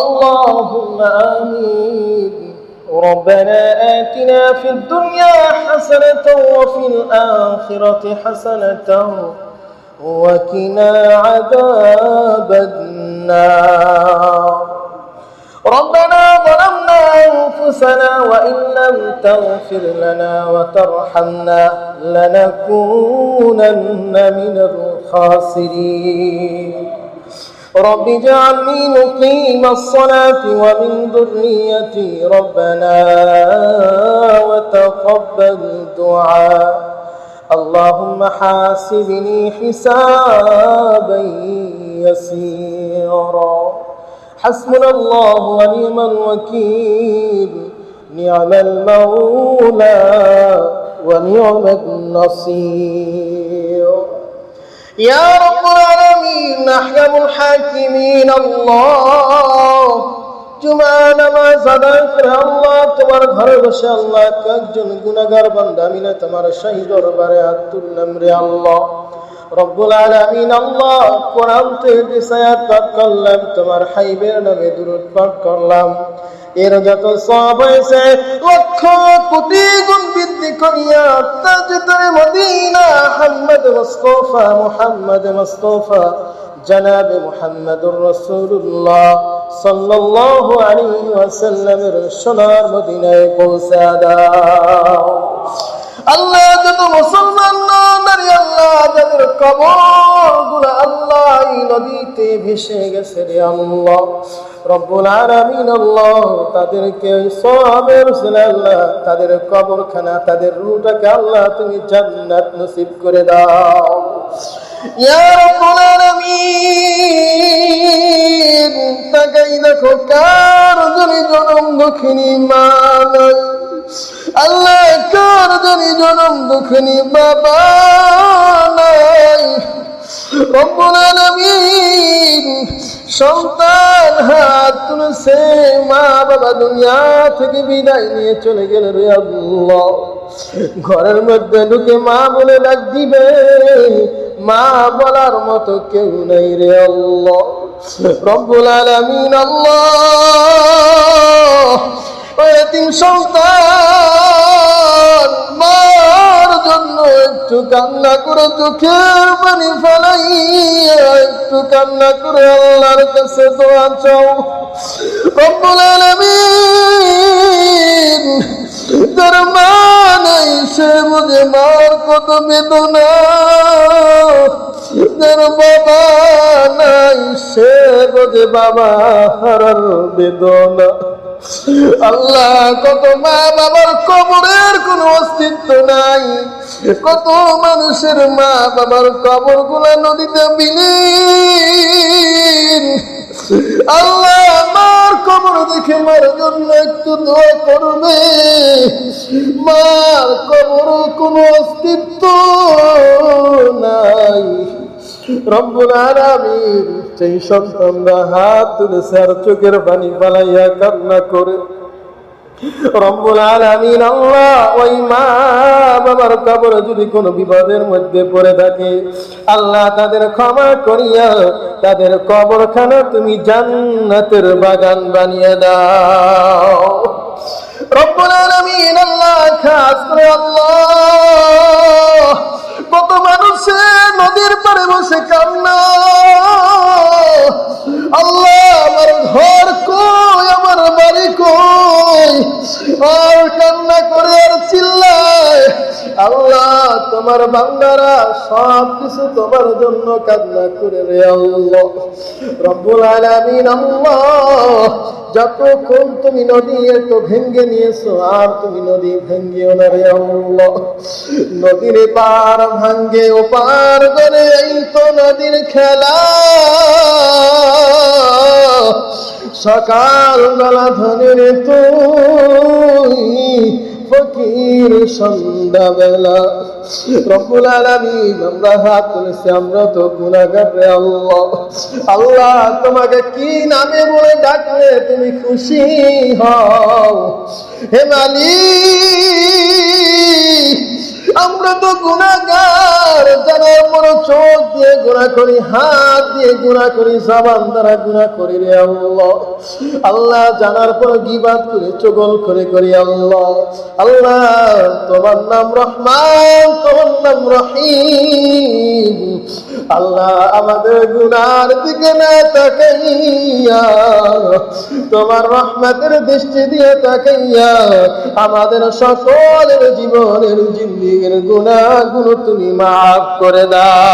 اللهم آمين. ربنا آتنا في الدنيا حسنة وفي الآخرة حسنة وقنا عذاب النار. ربنا ظلمنا أنفسنا وإن لم تغفر لنا وترحمنا لنكونن من الخاسرين. رب اجعلني مقيم الصلاة ومن ذريتي ربنا وتقبل دعاء. اللهم حاسبني حسابا يسيرا. حسبنا الله ونعم الوكيل. نعم المولى ونعم النصير. يا رب العالمين أحكم الحاكمين الله জুমা নামাজ আদায় করে আল্লাহ তোমার ঘরে বসে আল্লাহ কয়েকজন গুনাগার বান্দা আমি না তোমার শাহী দরবারে হাত তুললাম রে আল্লাহ রব্বুল আলামিন আল্লাহ কোরআন থেকে সায়াত পাঠ করলাম, তোমার হাইবের নামে দুরুদ পাঠ করলাম। এর যত সব হয়েছে, লক্ষ কোটি গুণ বৃদ্ধি করিয়া তাজদারে Medina Muhammad Mustafa Muhammad Mustafa, জনাব মুহাম্মদুর রাসূলুল্লাহ সাল্লাল্লাহু আলাইহি ওয়াসাল্লামের সোনার মদিনায় পৌঁছে আল্লাহ যত মুসলমান কবরগুলো আল্লাহ এই নদীতে ভেসে গেছে রে আল্লাহ। রব্বুল আলামিন আল্লাহ তাদেরকে সবের আল্লাহ তাদের কবরখানা, তাদের রুটাকে আল্লাহ তুমি জান্নাত নসিব করে দাও। ইয়া রব্বুল আলামিন, তাকাই দেখো কার জনি জনম দক্ষিণী মা আল্লাহ কার জানি জনম দুঃখনি বাবা নাই। রব্বুল আলামিন সন্তান হাত তুলছে, মা বাবা দুনিয়া থেকে বিদায় নিয়ে চলে গেল রে আল্লাহ। ঘরের মধ্যে ঢুকে মা বলে ডাক দিবে, মা বলার মতো কেউ নেই রে আল্লাহ। রব্বুল আলামিন আল্লাহ। সন্তান একটু কান্না করে চোখের পানি ফেলাইয়া একটু কান্না করে আল্লাহর কাছে দোয়া চাও। রব্বুল আলামিন তার মা নাই সে বুঝে মার কত বেদনা। যার বাবা নাই, সে বোঝে বাবা হারার বেদনা। আল্লাহ, কত মা বাবার কবরের কোনো অস্তিত্ব নাই। কত মানুষের মা বাবার কবরগুলা নদীতে বিলীন। আল্লাহ, মার কবর দেখে মার জন্য একটু দোয়া করবে। মার কবর কোনো অস্তিত্ব সেই সন্তানরা হাত তুলেছে চোখের পানি পালাইয়া কান্না করে। মা বাবার যদি কোনো বিপদের মধ্যে পড়ে থাকে, আল্লাহ তাদের ক্ষমা করিয়া তাদের কবরখানা তুমি জান্নাতের বাগান বানিয়ে দাও। রব্বুল আলামিন আল্লাহ, খাস আল্লাহ কত মানুষে নদীর পারে বসে কান্না। আল্লাহ আমার ঘর তোমার বান্দারা সব কিছু তোমার জন্য কান্না করে রে আল্লাহ। রব্বুল আলামিন আল্লাহ, যতক্ষণ তুমি নদী একটু ভেঙ্গে নিয়েছো, আর তুমি নদী ভেঙ্গিও না রে আল্লাহ। নদীর পার ভাঙ্গে ও পার করে এই তো নদীর খেলা। সকাল বেলা ধনের তুই ফকির সন্ধ্যাবেলা। রব্বুল আলামিন, আমরা হাত তুলেছি, আমরা তো গুনাহগার আল্লাহ। আল্লাহ, তোমাকে কি নামে বলে ডাকলে তুমি খুশি হও? হে মালিক, আমরা তো জানার পর চোখ দিয়ে গুণা করি, হাত দিয়ে গুণা করি, জবান দ্বারা গুণা করি রে আল্লাহ। আল্লাহ জানার পর গিবাদ করে, চগল করে করি আল্লাহ। আল্লাহ, তোমার নাম রহমান, তোমার নাম রহিম। আল্লাহ আমাদের গুনার দিকে না তাকাইয়া, তোমার রহমতের দৃষ্টি দিয়ে তাকাইয়া, আমাদের সকলের জীবনের জিন্দিগির গুণাগুলো তুমি মাফ করে দাও।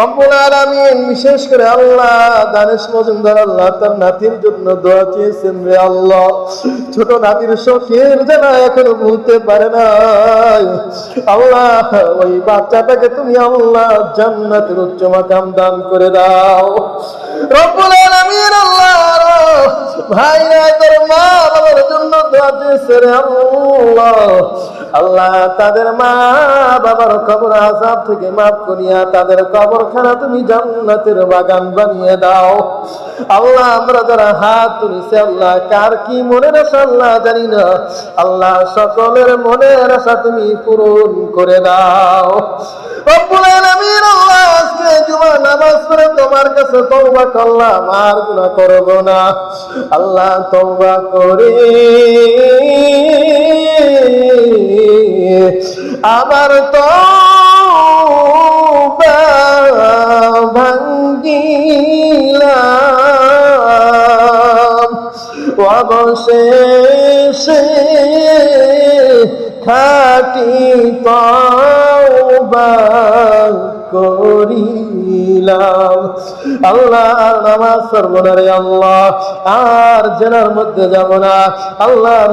রব্বুল আলামিন বিশেষ করে আল্লাহ দানেশ মজুমদার আল্লাহ তার নাতির জন্য দোয়া চেয়েছেন রে আল্লাহ। ছোট নাতির শখের যেন এখনও ভুলতে পারে না আল্লাহ, ওই বাচ্চাটাকে তুমি আল্লাহ জান্নাতের উচ্চ মাকাম দান করে দাও। রব্বুল আলামিন আল্লাহ ভাইরা তোর মা বাবার জন্য দোয়া চেয়েছে রে আল্লাহ। আল্লাহ তাদের মা বাবার কবর আজাব থেকে মাফ করিয়া তাদের কবরখানা তুমি জান্নাতের বাগান বানিয়ে দাও। আল্লাহ, আমরা যারা হাত তুলেছে, আল্লাহ, কার কি মনের আশা আল্লাহ জানি না। আল্লাহ, সকলের মনের আশা তুমি পূরণ করে দাও। তোমার কাছে তওবা করলাম, আর করব না। আল্লাহ, তওবা করে। আমার তো ভাঙ্গিলাম। অবশেষে খাটি তওবা করিলাম। আল্লাহ আর নামাজ আল্লাহ। আর জেনার মধ্যে যাব না। আল্লাহর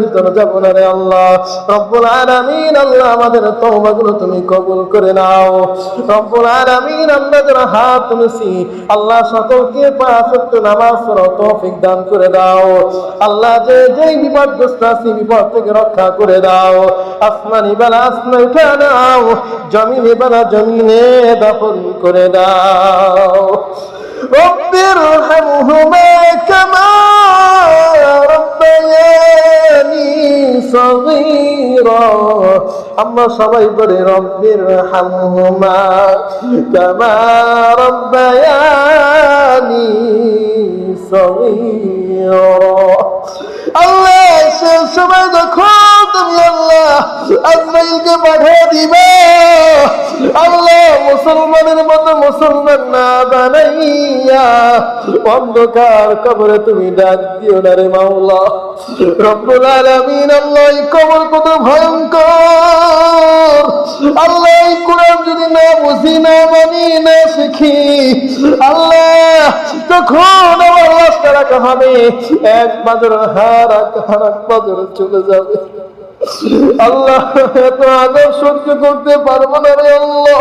ভিতর যাব না রে আল্লাহ। রব্বুল আলামিন, আল্লাহ আমাদের তওবাগুলো তুমি কবুল করে নাও। রব্বুল আলামিন, আমরা যারা হাত তুলেছি, আল্লাহ সকলকে পাঁচ ওয়াক্ত নামাজ পড়ার তৌফিক দান করে দাও। আল্লাহ যে যেই বিপদগ্রস্ত আছি, বিপদ থেকে রক্ষা করে দাও। আসমানি বেলা আসমান উঠে নাও জমিনে বেলা জমিনে দাফন করে দাও। রব্বির হামহুমা কামা রব্বায়ানি সাগীরা। আমরা সবাই বলি, রব্বের হামহুমা কামা রব্বায়ানি সাগীরা। আল্লাহ সে সময় দেখো তুমি, আল্লাহ আজরাইলকে পাঠিয়ে দিবে। মুসলমানের মতো মুসলমান না বানাইয়া অন্ধকার কবরে তুমি ডাক দিও না রে মাওলা। রব্বুল আলামিন আল্লাহ কবর কত ভয়ঙ্কর। আল্লাহ যদি না বুঝি, না মানি, না শিখি, আল্লাহ তখন আমার লাশটা হবে। এক বাজার হার এক হার চলে যাবে। আল্লাহ এত আদর সহ্য করতে পারব না রে আল্লাহ।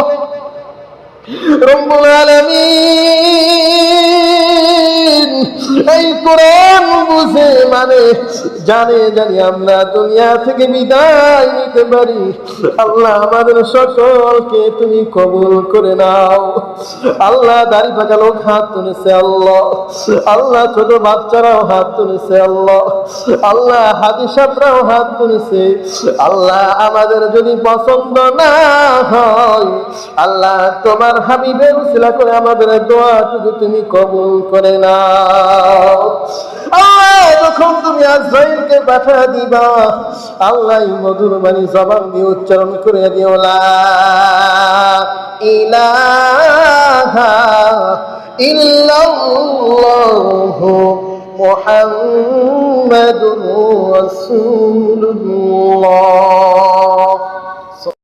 রব্বুল আলামিন এই কোরআন বুঝে মানে জানে, জানি আমরা দুনিয়া থেকে বিদায় নিতে পারি। আল্লাহ আমাদের সকলকে তুমি কবুল করে নাও। আল্লাহ দাড়ি পাকা লোক হাত তুলেছে, আল্লাহ। আল্লাহ ছোট বাচ্চারাও হাত তুলেছে, আল্লাহ। আল্লাহ হাদিসাবরাও হাত তুলেছে। আল্লাহ আমাদের যদি পছন্দ না হয়, আল্লাহ তোমার হাবিবের উসিলা করে আমাদের দোয়াটুকু তুমি কবুল করে নাও। যখন তুমি আজরাইলকে পাঠা দিবা, আল্লাহ মধুর বাণী জবান দিয়ে উচ্চারণ করে দিও, লা ইলাহা ইল্লাল্লাহু